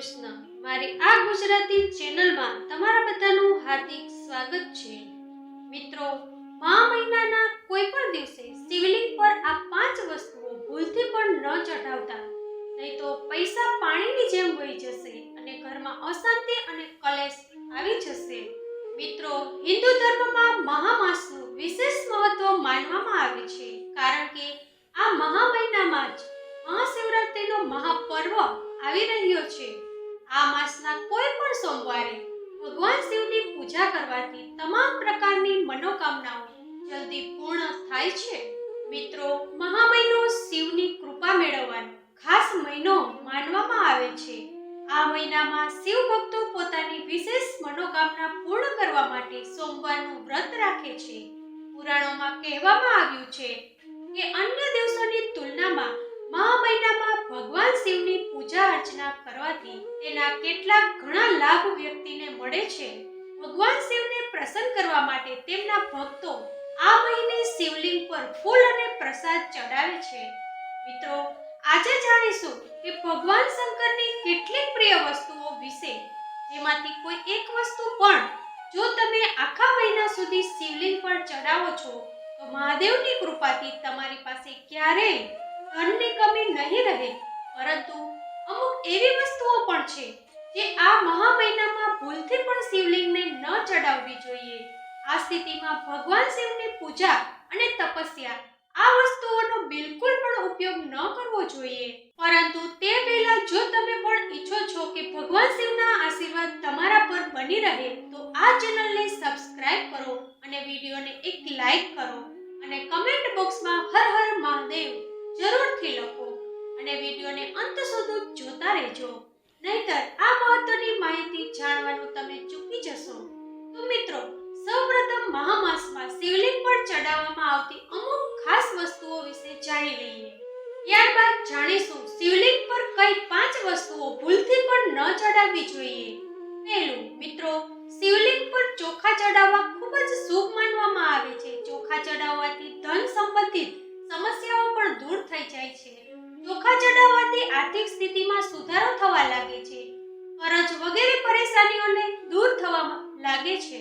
કૃષ્ણ. મારી આ ગુજરાતી ચેનલમાં તમારા બધાનું હાર્દિક સ્વાગત છે. મિત્રો, મા મહિનાના કોઈ પણ દિવસે શિવલિંગ પર આ પાંચ વસ્તુઓ ભૂલથી પણ ન ચઢાવતા. નહીં તો પૈસા પાણીની જેમ વહી જશે અને ઘરમાં અશાંતિ અને કલેશ આવી જશે. મિત્રો, હિન્દુ ધર્મમાં મહામાસનું વિશેષ મહત્વ માનવામાં આવે છે. કારણ કે આ મહા મહિનામાં જ મહાશિવરાત્રિનો મહાપર્વ આવી રહ્યો છે. આ માસના કોઈ પણ સોમવારે ભગવાન શિવની પૂજા કરવાથી તમામ પ્રકારની મનોકામનાઓ જલ્દી પૂર્ણ થાય છે. મિત્રો મહા મહિનો શિવની કૃપા મેળવવાનો ખાસ મહિનો માનવામાં આવે છે. આ મહિનામાં શિવ ભક્તો પોતાની વિશેષ મનોકામના પૂર્ણ કરવા માટે સોમવારનું વ્રત રાખે છે. પુરાણોમાં કહેવામાં આવ્યું છે કે અન્ય દિવસોની તુલનામાં મહા મહિનામાં ભગવાન શિવની પૂજા અર્ચના કરવાથી તેના કેટલાક ઘણા લાભ વ્યક્તિને મળે છે. ભગવાન શિવને પ્રસન્ન કરવા માટે તેમના ભક્તો આ મહિને શિવલિંગ પર ફૂલ અને પ્રસાદ ચડાવે છે. મિત્રો, આજે જાણીશું કે ભગવાન શંકરની કેટલીક પ્રિય વસ્તુઓ વિશે, જેમાંથી કોઈ એક વસ્તુ પણ જો તમે આખા મહિના સુધી શિવલિંગ પર ચડાવો છો, તો મહાદેવની કૃપાથી તમારી પાસે ક્યારેય ધનની કમી નહીં રહે, પરંતુ અમુક એવી વસ્તુઓ પણ છે જે આ મહા મહિનામાં ભૂલથી પણ શિવલિંગને ન ચડાવવી જોઈએ. આ સ્થિતિમાં ભગવાન શિવની પૂજા અને તપસ્યા, આ વસ્તુઓનો બિલકુલ પણ ઉપયોગ ન કરવો જોઈએ. પરંતુ તે પહેલા જો તમે પણ ઈચ્છો છો કે ભગવાન શિવના આશીર્વાદ તમારા પર બની રહે, તો આ ચેનલને સબસ્ક્રાઇબ કરો અને વિડીયોને એક લાઈક કરો અને કમેન્ટ બોક્સમાં હર હર મહાદેવ. જરૂરથી લખો અને વિડીયોને અંત સુધી જોતા રહેજો. નહીતર આ મહત્વની માહિતી જાણવાનું તમે ચૂકી જશો. તો મિત્રો, સૌપ્રથમ મહામાસમાં શિવલિંગ પર ચડાવવામાં આવતી અમુક ખાસ વસ્તુઓ વિશે જાણી લઈએ. ત્યારબાદ જાણીશું શિવલિંગ પર કઈ પાંચ વસ્તુઓ ભૂલથી પણ ન ચડાવવી જોઈએ. પહેલું, મિત્રો, શિવલિંગ પર ચોખા ચડાવવા ખૂબ જ શુભ માનવામાં આવે છે. ચોખા ચડાવવાથી ધન સંબંધિત સમસ્યાઓ પણ દૂર થઈ જાય છે. ચોખા ચડાવવાથી આર્થિક સ્થિતિમાં સુધારો થવા લાગે છે. ફરજ વગેરે પરેશાનીઓને દૂર થવા લાગે છે.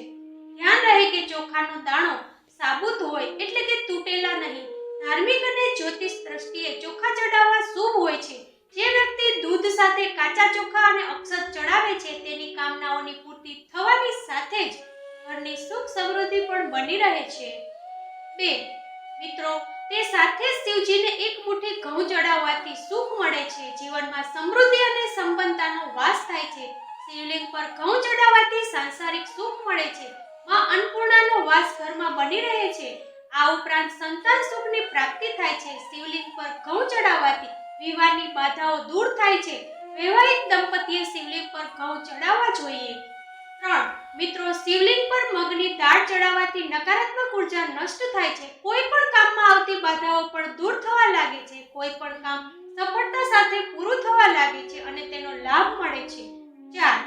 ધ્યાન રહે કે ચોખાનો દાણો સાબુત હોય એટલે કે તૂટેલા નહીં. ધાર્મિક અને જ્યોતિષ દ્રષ્ટિએ ચોખા ચડાવવા શુભ હોય છે. જે વ્યક્તિ દૂધ સાથે કાચા ચોખા અને અક્ષત ચડાવે છે તેની કામનાઓની પૂર્તિ થવાની સાથે જ ઘરની સુખ સમૃદ્ધિ પણ બની રહે છે. બે, મિત્રો તે સાથે જ શિવજીને એક મુઠ્ઠી ઘઉં ચડાવવાથી સુખ મળે છે. જીવનમાં સમૃદ્ધિ અને સંપન્નતાનો વાસ થાય છે. શિવલિંગ પર ઘઉં ચડાવવાથી સાંસારિક સુખ મળે છે. માં અન્નપૂર્ણાનો વાસ ઘરમાં બની રહે છે. આ ઉપરાંત સંતાન સુખની પ્રાપ્તિ થાય છે. શિવલિંગ પર ઘઉં ચડાવવાથી વિવાહની બાધાઓ દૂર થાય છે. વૈવાહિક દંપતીએ શિવલિંગ પર ઘઉં ચડાવવા જોઈએ. ત્રણ મિત્રો, શિવલિંગ પર મગની દાળ ચડાવવાથી નકારાત્મક ઊર્જા નષ્ટ થાય છે. કોઈ પણ કામમાં આવતી બાધાઓ પણ દૂર થવા લાગે છે. કોઈ પણ કામ સફળતા સાથે પૂરું થવા લાગે છે અને તેનો લાભ મળે છે. ચાર,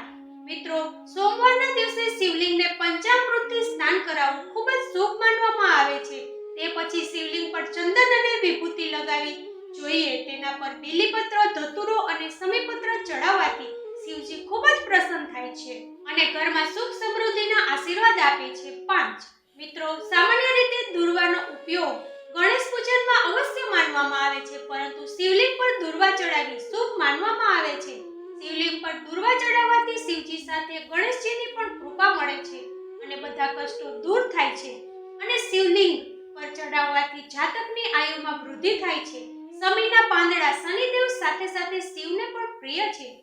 મિત્રો, સોમવારના દિવસે શિવલિંગને પંચામૃતથી સ્નાન કરાવવું ખૂબ જ શુભ માનવામાં આવે છે. તે પછી શિવલિંગ પર ચંદન અને વિભૂતિ લગાવી જોઈએ. તેના પર બીલીપત્ર, ધતુરો અને સમીપત્ર ચડાવવાથી શિવજી ખૂબ જ પ્રસન્ન થાય છે અને ઘરમાં સુખ સમૃદ્ધિના આશીર્વાદ આપે છે. પાંચ, મિત્રો, સામાન્ય રીતે દુર્વાનો ઉપયોગ ગણેશ પૂજનમાં અવશ્ય માનવામાં આવે છે, પરંતુ શિવલિંગ પર દુર્વા ચડાવી શુભ માનવામાં આવે છે. શિવલિંગ પર દુર્વા ચડાવવાથી શિવજી સાથે ગણેશજીની પણ કૃપા મળે છે અને બધા કષ્ટો દૂર થાય છે અને શિવલિંગ પર ચડાવવાથી જાતકની આયુમાં વૃદ્ધિ થાય છે. સમીના પાંદડા શનિદેવ સાથે સાથે શિવને પણ પ્રિય છે.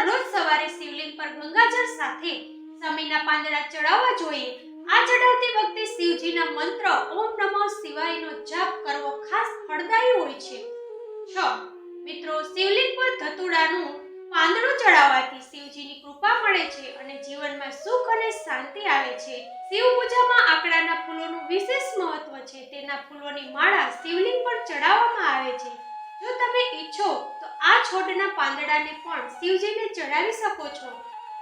મહામાસમાં રોજ સવારે શિવલિંગ પર ગંગાજળ સાથે સમીના પાંદડા ચડાવવા જોઈએ. આ ચડાવતી વખતે શિવજીના મંત્ર ઓમ નમઃ શિવાયનો જાપ કરવો ખાસ ફળદાયી હોય છે. છ. મિત્રો, શિવલિંગ પર ધતુડાનું પાંદડું ચડાવવાથી શિવજીની કૃપા મળે છે અને જીવનમાં સુખ અને શાંતિ આવે છે. શિવ પૂજામાં આકડાના ફૂલોનું વિશેષ મહત્વ છે. તેના ફૂલોની માળા શિવલિંગ પર ચડાવવામાં આવે છે. જો તમે ઈચ્છો તો આ છોડના પાંદડાને પણ શિવજીને ચડાવી શકો છો.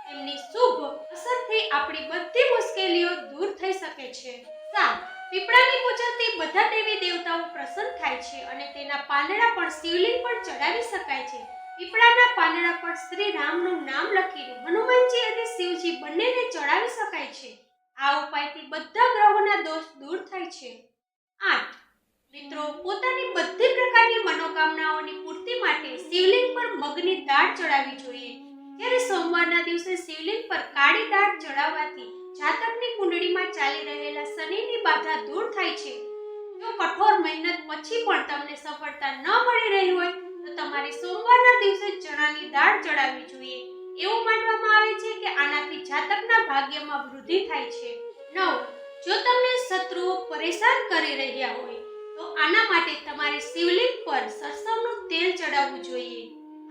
તેમની શુભ અસરથી આપણી બધી મુશ્કેલીઓ દૂર થઈ શકે છે. સાત પીપળાની પૂજાથી બધા દેવી દેવતાઓ પ્રસન્ન થાય છે અને તેના પાંદડા પણ શિવલિંગ પર ચડાવી શકાય છે. પીપળાના પાંદડા પર શ્રી રામનું નામ લખીને હનુમાનજી અને શિવજી બંનેને ચડાવી શકાય છે. આ ઉપાયથી બધા ગ્રહોના દોષ દૂર થાય છે. આઠ મિત્રો, પોતાની બધી પ્રકારની મનોકામનાઓની પૂર્તિ માટે શિવલિંગ પર મગની દાળ ચડાવવી જોઈએ. જ્યારે સોમવારના દિવસે શિવલિંગ પર કાળી દાળ ચડાવવાથી જાતકની કુંડળીમાં ચાલી રહેલા શનિની બાધા દૂર થાય છે. જો કઠોર મહેનત પછી પણ તમને સફળતા ન મળી રહી હોય, તો તમારે સોમવારના દિવસે ચણાની દાળ ચડાવવી જોઈએ. એવું માનવામાં આવે છે કે આનાથી જાતકના ભાગ્યમાં વૃદ્ધિ થાય છે. નવ. જો તમને શત્રુઓ પરેશાન કરી રહ્યા હોય તો આના માટે તમારે શિવલિંગ પર સરસવનું તેલ ચડાવવું જોઈએ.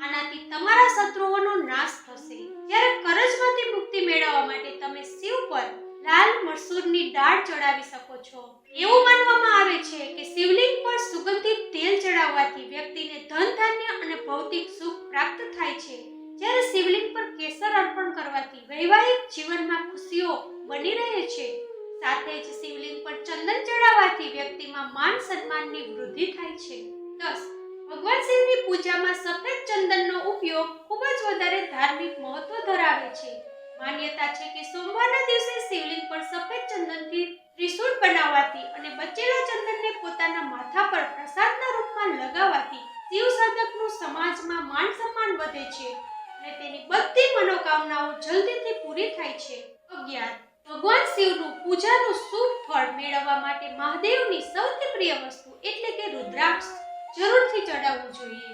આનાથી તમારા શત્રુઓનો નાશ થશે. જ્યારે કરજમાંથી મુક્તિ મેળવવા માટે તમે શિવ પર લાલ મસૂરની દાળ ચડાવી શકો છો. એવું માનવામાં આવે છે કે શિવલિંગ પર સુગંધિત તેલ ચડાવવાથી વ્યક્તિને ધન, ધાન્ય અને ભૌતિક સુખ પ્રાપ્ત થાય છે. જ્યારે શિવલિંગ પર કેસર અર્પણ કરવાથી વૈવાહિક જીવનમાં ખુશીઓ બની રહે છે સાથે જ શિવલિંગ પર ચંદન ચડાવવાથી વ્યક્તિમાં માન સન્માનની વૃદ્ધિ થાય છે. દસ, ભગવાન શિવની પૂજામાં સફેદ ચંદનનો ઉપયોગ ખૂબ જ વધારે ધાર્મિક મહત્વ ધરાવે છે. માન્યતા છે કે સોમવારના દિવસે શિવલિંગ પર સફેદ ચંદનથી ત્રિશૂળ બનાવવાથી અને બચેલા ચંદનને પોતાના માથા પર પ્રસાદના રૂપમાં લગાવવાથી શિવ સાધકનું સમાજમાં માન સન્માન વધે છે અને તેની બધી મનોકામનાઓ જલ્દીથી પૂરી થાય છે. અગિયાર ભગવાન શિવનું પૂજાનું શુભ ફળ મેળવવા માટે મહાદેવની સૌથી પ્રિય વસ્તુ એટલે કે રુદ્રાક્ષ જરૂરથી ચડાવવું જોઈએ.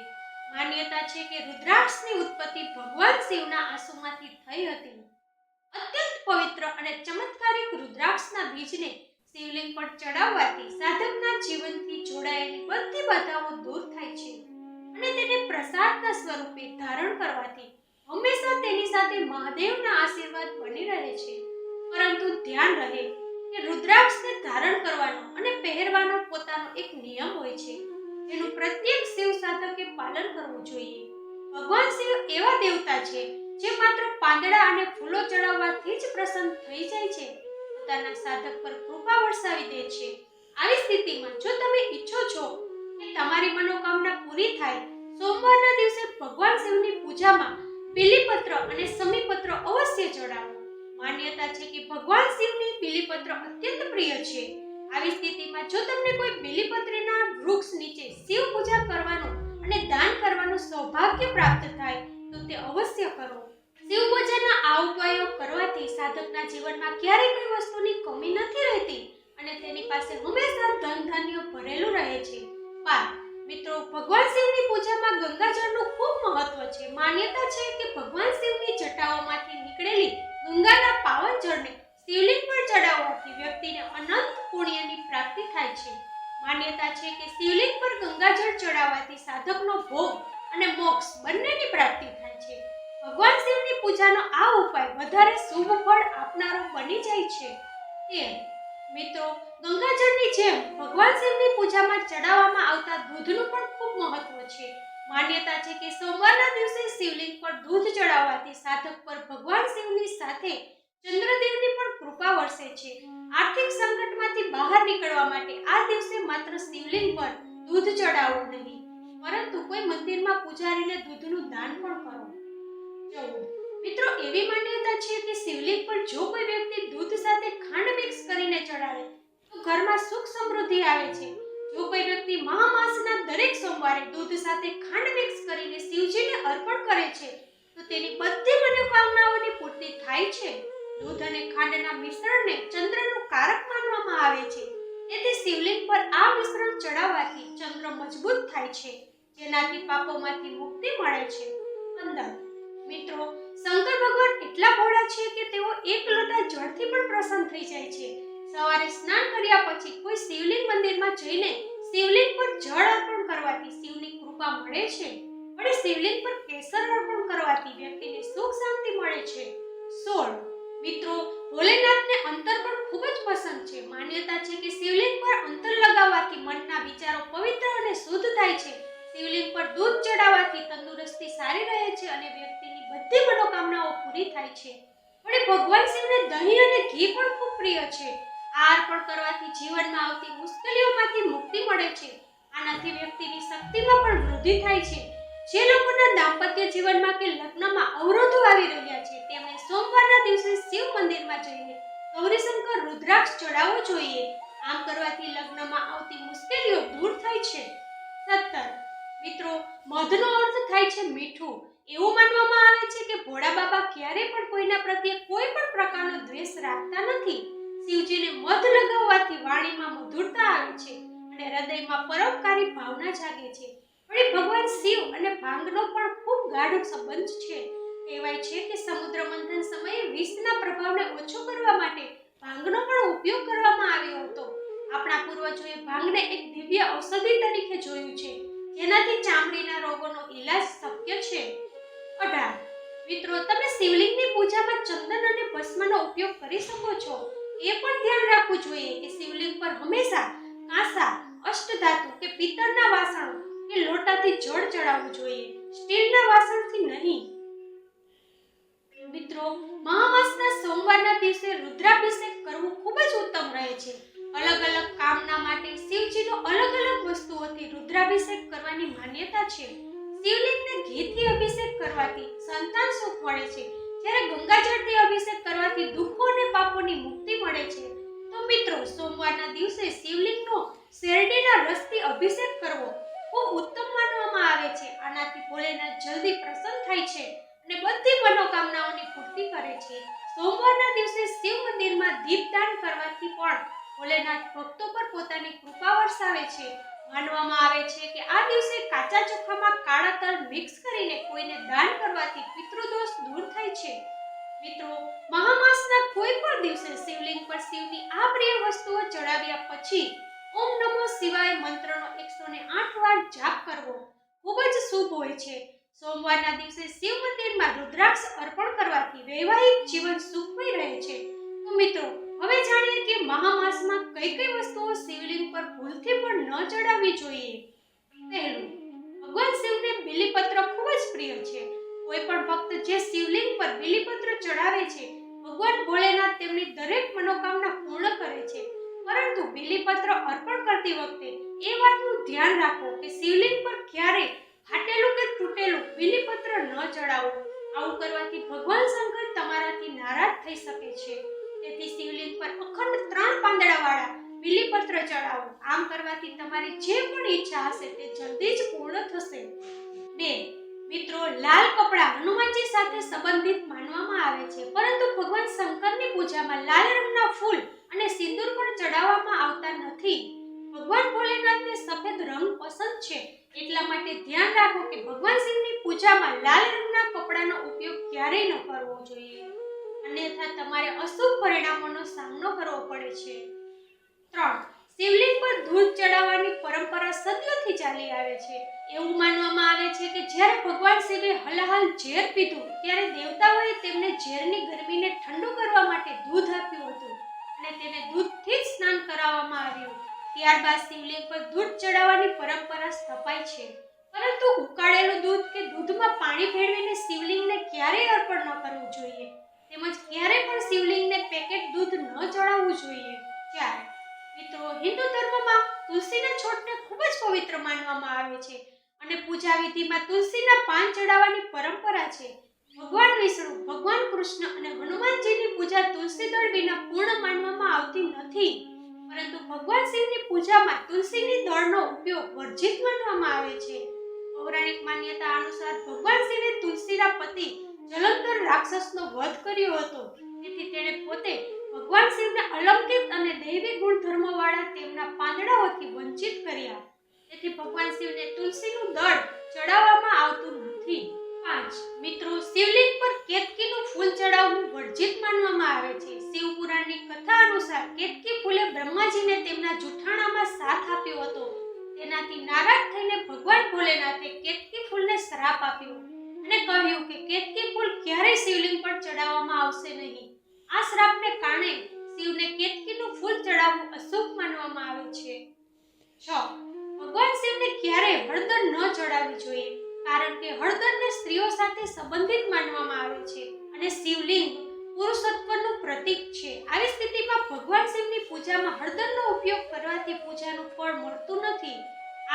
માન્યતા છે કે રુદ્રાક્ષની ઉત્પત્તિ ભગવાન શિવના આંસુમાંથી થઈ હતી. અત્યંત પવિત્ર અને ચમત્કારિક રુદ્રાક્ષના બીજને શિવલિંગ પર ચડાવવાથી સાધકના જીવનથી જોડાયેલી બધી બાધાઓ દૂર થાય છે અને તેને પ્રસાદના સ્વરૂપે ધારણ કરવાથી હંમેશા તેની સાથે મહાદેવના આશીર્વાદ બની રહે છે. પરંતુ ધ્યાન રહે કે રુદ્રાક્ષને ધારણ કરવાનો અને પહેરવાનો પોતાનો એક નિયમ હોય છે. જેનું પ્રત્યેક શિવ સાધકે પાલન કરવું જોઈએ. ભગવાન શિવ એવા દેવતા છે જે માત્ર પાંદડા અને ફૂલો ચડાવવાથી જ પ્રસન્ન થઈ જાય છે. પોતાના સાધક પર કૃપા વરસાવી દે છે. આવી સ્થિતિમાં જો તમે ઈચ્છો છો કે તમારી મનોકામના પૂરી થાય, સોમવારના દિવસે ભગવાન શિવની પૂજામાં બીલીપત્ર અને સમીપત્ર અવશ્ય ચડાવો માન્યતા છે કે ભગવાન શિવને બીલીપત્ર અત્યંત પ્રિય છે. આવી સ્થિતિમાં જો તમને કોઈ બીલીપત્રના વૃક્ષ નીચે શિવ પૂજા કરવાનું અને દાન કરવાનું સૌભાગ્ય પ્રાપ્ત થાય, તો તે અવશ્ય કરો. શિવ પૂજાના આ ઉપાયો કરવાથી સાધકના જીવનમાં ક્યારેય કોઈ વસ્તુની કમી નથી રહેતી અને તેની પાસે હંમેશા ધન ધાન્ય ભરેલું રહે છે. બાર મિત્રો, ભગવાન શિવની પૂજામાં ગંગાજળનું ખૂબ મહત્વ છે. માન્યતા છે કે ભગવાન સોમવારના શિવલિંગ પર દૂધ ચડાવવાથી સાધક પર ભગવાન શિવની સાથે ચંદ્રદેવની પણ કૃપા વરસે છે. આર્થિક સંકટમાંથી બહાર નીકળવા માટે આ દિવસે માત્ર શિવલિંગ પર દૂધ ચડાવવું નહીં, પરંતુ કોઈ મંદિરમાં પૂજારીને દૂધનું દાન પણ કરો. મિત્રો, એવી માન્યતા છે કે શિવલિંગ પર જો કોઈ વ્યક્તિ દૂધ સાથે ખાંડ મિક્સ કરીને ચડાવે, તો ઘરમાં સુખ સમૃદ્ધિ આવે છે. જો કોઈ વ્યક્તિ મહામાસના દરેક સોમવારે દૂધ સાથે ખાંડ મિક્સ કરીને શિવજીને અર્પણ કરે છે. તો તેની બધી મનોકામનાઓની પૂર્તિ થાય છે. દૂધ અને ખાંડના મિશ્રણને ચંદ્રનું કારક માનવામાં આવે છે. તેથી શિવલિંગ પર આ મિશ્રણ ચડાવવાથી ચંદ્ર મજબૂત થાય છે. જેનાથી પાપોમાંથી મુક્તિ મળે છે. અંદર, મિત્રો, શંકર ભગવાન એટલા ભોળા છે કે તેઓ એક લોટા જળથી પણ પ્રસન્ન થઈ જાય છે. સવારે સ્નાન કર્યા પછી કોઈ શિવલિંગ મંદિરમાં જઈને શિવલિંગ પર જળ અર્પણ કરવાથી શિવની કૃપા મળે છે. અને શિવલિંગ પર કેસર અર્પણ કરવાથી વ્યક્તિને સુખ શાંતિ મળે છે. સોળ. મિત્રો, ભોલેનાથને અંતર પણ ખૂબ જ પસંદ છે. માન્યતા છે કે શિવલિંગ પર અંતર લગાવવાથી મનના વિચારો પવિત્ર અને શુદ્ધ થાય છે. શિવલિંગ પર દૂધ ચડાવવાથી તંદુરસ્તી સારી રહે છે અને વ્યક્તિની બધી મનોકામનાઓ પૂરી થાય છે. વળી ભગવાન શિવને દહીં અને ઘી પણ ખૂબ પ્રિય છે. આ અર્પણ કરવાથી જીવનમાં આવતી મુશ્કેલીઓમાંથી મુક્તિ મળે છે. આનાથી વ્યક્તિની શક્તિમાં પણ વૃદ્ધિ થાય છે. જે લોકોના દાંપત્ય જીવનમાં કે લગ્નમાં અવરોધો આવી રહ્યા છે, તેમણે સોમવારના દિવસે શિવ મંદિરમાં જઈને ગૌરીશંકર રુદ્રાક્ષ ચડાવવો જોઈએ. આમ કરવાથી લગ્નમાં આવતી મુશ્કેલીઓ દૂર થાય છે. સત્તર. મિત્રો, મધનો અર્થ થાય છે મીઠું. એવું માનવામાં આવે છે કે ભોળા બાબા ક્યારે પણ કોઈના પ્રત્યે કોઈ પણ પ્રકારનો દ્વેષ રાખતા નથી. શિવજીને મધ લગાવવાથી વાણીમાં મધુરતા આવે છે અને હૃદયમાં પરોપકારી ભાવના જાગે છે. વળી ભગવાન શિવ અને ભાંગનો પણ ખૂબ ગાઢ સંબંધ છે. કહેવાય છે કે સમુદ્ર મંથન સમયે વિષના પ્રભાવને ઓછો કરવા માટે ભાંગનો પણ ઉપયોગ કરવામાં આવ્યો હતો. આપણા પૂર્વજોએ ભાંગને એક દિવ્ય ઔષધિ તરીકે જોયું છે. જેનાથી ચામડીના રોગોનો ઈલાજ શક્ય છે. અઢાર મિત્રો, તમે શિવલિંગની પૂજામાં ચંદન અને ભસ્મનો ઉપયોગ કરી શકો છો? એ પણ ધ્યાન રાખવું જોઈએ કે શિવલિંગ પર હંમેશા કાંસા, અષ્ટધાતુ કે પિત્તળના વાસણો કે લોટાથી જળ ચડાવવું જોઈએ. સ્ટીલના વાસણથી નહીં. મિત્રો મહામાસના સોમવારના દિવસે રુદ્રાભિષેક કરવું ખૂબ જ ઉત્તમ રહે છે. અલગ અલગ કામના માટે શિવજીનો અલગ અલગ વસ્તુઓથી રુદ્રાભિષેક કરવાની માન્યતા છે. શિવલિંગને ઘીથી અભિષેક કરવાથી સંતાન સુખ મળે છે. જ્યારે ગંગાજળથી અભિષેક કરવાથી દુઃખો અને પાપોની મુક્તિ મળે છે, તો મિત્રો, સોમવારના દિવસે શિવલિંગનો શેરડીના રસથી અભિષેક કરવો ખૂબ ઉત્તમ માનવામાં આવે છે. આનાથી ભોલેનાથ જલ્દી પ્રસન્ન થાય છે અને બધી મનોકામનાઓની પૂર્તિ કરે છે. સોમવારના દિવસે શિવ મંદિરમાં દીપદાન કરવાથી પણ ભોલેનાથ ભક્તો પર પોતાની કૃપા વરસાવે છે. માનવામાં આવે છે કે આ દિવસે કાચા ચોખામાં કાળા તલ મિક્સ કરીને કોઈને દાન કરવાથી પિતૃદોષ દૂર થાય છે. મિત્રો, મહામાસના કોઈ પણ દિવસે શિવલિંગ પર શિવની આ પ્રિય વસ્તુઓ ચડાવ્યા પછી ઓમ નમો શિવાય મંત્રનો 108 વાર જાપ કરવો ખૂબ જ શુભ હોય છે. સોમવારના દિવસે શિવ મંદિરમાં રુદ્રાક્ષ અર્પણ કરવાથી વૈવાહિક જીવન સુખમય રહે છે. તો મિત્રો હવે જાણીએ કે મહામાસમાં કઈ કઈ વસ્તુઓ શિવલિંગ પર ભૂલથી પણ ન ચડાવવી જોઈએ. પહેલું, ભગવાન શિવને બિલીપત્ર ખૂબ જ પ્રિય છે. કોઈ પણ ભક્ત જે શિવલિંગ પર બિલીપત્ર ચડાવે છે, ભગવાન ભોલેનાથ તેમની દરેક મનોકામના પૂર્ણ કરે છે. પરંતુ બિલીપત્ર અર્પણ કરતી વખતે એ વાતનું ધ્યાન રાખો કે શિવલિંગ પર ક્યારે ફાટેલું કે તૂટેલું બિલીપત્ર ન ચડાવો. આવું કરવાથી ભગવાન શંકર તમારાથી નારાજ થઈ શકે છે. તેથી શિવલિંગ પર અખંડ ત્રણ પાંદડાવાળા બિલીપત્ર ચડાવો. આમ કરવાથી તમારી જે પણ ઈચ્છા હશે તે જલ્દી જ પૂર્ણ થશે. બે, મિત્રો, લાલ કપડા હનુમાનજી સાથે સંબંધિત માનવામાં આવે છે, પરંતુ ભગવાન શંકરની પૂજામાં લાલ રંગના ફૂલ અને સિંદૂર પણ ચડાવવામાં આવતા નથી. ભગવાન ભોલેનાથને સફેદ રંગ પસંદ છે, એટલા માટે ધ્યાન રાખો કે ભગવાન શિવની પૂજામાં લાલ રંગના કપડાનો ઉપયોગ ક્યારેય ન કરવો જોઈએ. અન્યથા તમારે અશુભ પરિણામોનો સામનો કરવો પડે છે. ત્રણ, શિવલિંગ પર દૂધ ચડાવવાની પરંપરા સદીઓથી ચાલી આવે છે. એવું માનવામાં આવે છે કે જ્યારે ભગવાન શિવે હલાહલ ઝેર પીધું, ત્યારે દેવતાઓએ તેમને ઝેરની ગરમીને ઠંડુ કરવા માટે દૂધ આપ્યું હતું અને તેને દૂધથી જ સ્નાન કરાવવામાં આવ્યું. ત્યારબાદ શિવલિંગ પર દૂધ ચડાવવાની પરંપરા સ્થપાઈ છે. પરંતુ ઉકાળેલું દૂધ કે દૂધમાં પાણી ભેળવીને શિવલિંગને ક્યારેય અર્પણ ન કરવું જોઈએ. તેમજ ક્યારે પણ શિવલિંગને પેકેટ દૂધ ન ચડાવવું જોઈએ. ત્યારે મિત્રો, હિન્દુ ધર્મમાં તુલસીના છોડને ખૂબ જ પવિત્ર માનવામાં આવે છે અને પૂજા વિધિમાં તુલસીના પાન ચડાવવાની પરંપરા છે. ભગવાન વિષ્ણુ, ભગવાન કૃષ્ણ અને હનુમાનજીની પૂજા તુલસી દળ વિના પૂર્ણ માનવામાં આવતી નથી. પરંતુ ભગવાન શિવની પૂજામાં તુલસીની દળનો ઉપયોગ વર્જિત માનવામાં આવે છે. પૌરાણિક માન્યતા અનુસાર ભગવાન શિવે તુલસીના પતિ જલંધર રાક્ષસનો વધ કર્યો હતો. તેથી તેણે પોતે ભગવાન શિવને અલંકિત અને દૈવી ગુણધર્મવાળા તેમના પાંદડાઓથી વંચિત કર્યા. તેથી ભગવાન શિવને તુલસીનું દળ ચડાવવામાં આવતું નથી. પાંચ, મિત્રો, શિવલિંગ પર કેતકીનું ફૂલ ચડાવવું વર્જિત માનવામાં આવે છે. શિવ પુરાણની કથા અનુસાર કેતકી ફૂલે બ્રહ્માજીને તેમના જૂઠાણામાં સાથ આપ્યો હતો. તેનાથી નારાજ થઈને ભગવાન ભોલેનાથે કેતકી ફૂલને શ્રાપ આપ્યો. અને કહ્યું કે કેતકી ફૂલ ક્યારેય શિવલિંગ પર ચડાવવામાં આવશે નહીં. આ શ્રાપને કારણે શિવને કેતકીનું ફૂલ ચડાવવું અશુભ માનવામાં આવે છે. છ. ભગવાન શિવને ક્યારેય હળદર ન ચડાવવી જોઈએ, કારણ કે હળદરને સ્ત્રીઓ સાથે સંબંધિત માનવામાં આવે છે અને શિવલિંગ પુરુષત્વનું પ્રતીક છે. આવી સ્થિતિમાં ભગવાન શિવની પૂજામાં હળદરનો ઉપયોગ કરવાથી પૂજાનું ફળ મળતું નથી.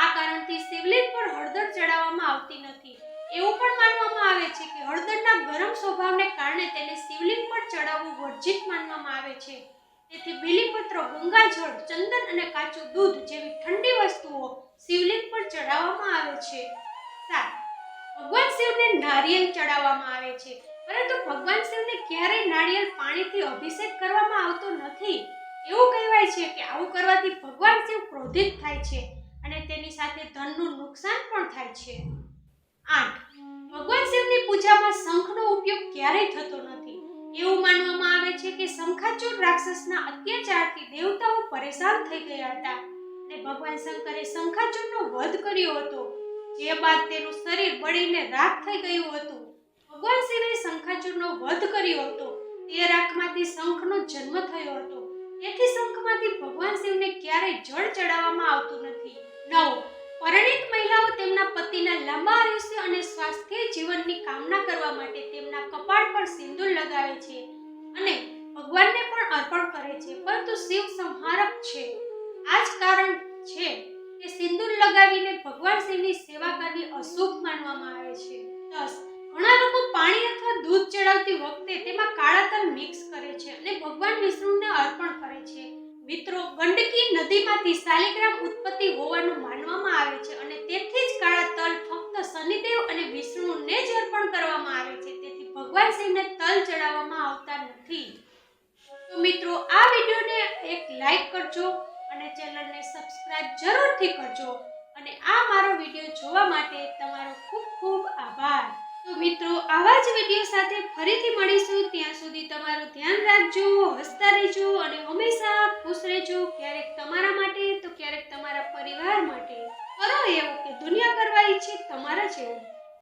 આ કારણથી શિવલિંગ પર હળદર ચડાવવામાં આવતી નથી. એવું પણ માનવામાં આવે છે કે હળદરના ગરમ સ્વભાવને કારણે તેને શિવલિંગ પર ચડાવવું વર્જિત માનવામાં આવે છે. તેથી બીલીપત્ર, ગંગાજળ, ચંદન અને કાચું દૂધ જેવી ઠંડી વસ્તુઓ શિવલિંગ પર ચડાવવામાં આવે છે. સાત, ભગવાન શિવને નારિયેળ ચડાવવામાં આવે છે. પરંતુ ભગવાન શિવને ક્યારેય નારિયેળ પાણીથી અભિષેક કરવામાં આવતો નથી. એવું કહેવાય છે કે આવું કરવાથી ભગવાન શિવ ક્રોધિત થાય છે અને તેની સાથે ધનનું નુકસાન પણ થાય છે. આઠ. ભગવાન શિવની પૂજામાં શંખનો ઉપયોગ ક્યારેય થતો નથી. એવું માનવામાં આવે છે કે શંખાચૂર રાક્ષસના અત્યાચારથી દેવતાઓ પરેશાન થઈ ગયા હતા. અને ભગવાન શંકરે શંખાચૂરનો વધ કર્યો હતો. જે બાદ તેનું શરીર બળીને રાખ થઈ ગયું હતું. ભગવાન શિવે શંખાચૂરનો વધ કર્યો હતો. તે રાખમાંથી શંખનો જન્મ થયો હતો. તેથી શંખમાંથી ભગવાન શિવને ક્યારેય જળ ચડાવવામાં આવતું નથી. નવ. પતિના લાંબા આયુષ્ય અને સ્વાસ્થ્ય જીવનની કામના કરવા માટે તેમના કપાળ પર સિંદૂર લગાવે છે અને ભગવાનને પણ અર્પણ કરે છે. પરંતુ શિવ સંહારક છે. આ જ કારણ છે કે સિંદૂર લગાવીને ભગવાન શિવની સેવા કરવી અશુભ માનવામાં આવે છે. દસ ઘણા લોકો પાણી અથવા દૂધ ચડાવતી વખતે તેમાં કાળા તલ મિક્સ કરે છે અને ભગવાન વિષ્ણુને અર્પણ કરે છે. મિત્રો, ગંડકી નદીમાંથી શાલિગ્રામ ઉત્પત્તિ હોવાનું માનવામાં આવે છે અને તેથી જ કાળા તલ ફક્ત શનિદેવ અને વિષ્ણુને જ અર્પણ કરવામાં આવે છે. તેથી ભગવાન શિવને તલ ચડાવવામાં આવતા નથી. તો મિત્રો, આ વિડીયોને એક લાઈક કરજો અને ચેનલને સબસ્ક્રાઇબ જરૂરથી કરજો. અને આ મારો વીડિયો જોવા માટે તમારો ખૂબ ખૂબ આભાર. તો મિત્રો, આવા જ વીડિયો સાથે ફરીથી મળીશું. ત્યાં સુધી તમારું ધ્યાન રાખજો, હસતા રહેજો અને હંમેશા ખુશ રહેજો ક્યારેક તમારા માટે, તો ક્યારેક તમારા પરિવાર માટે. કરો એવું કે દુનિયા કરવા ઈચ્છે તમારા જેવું.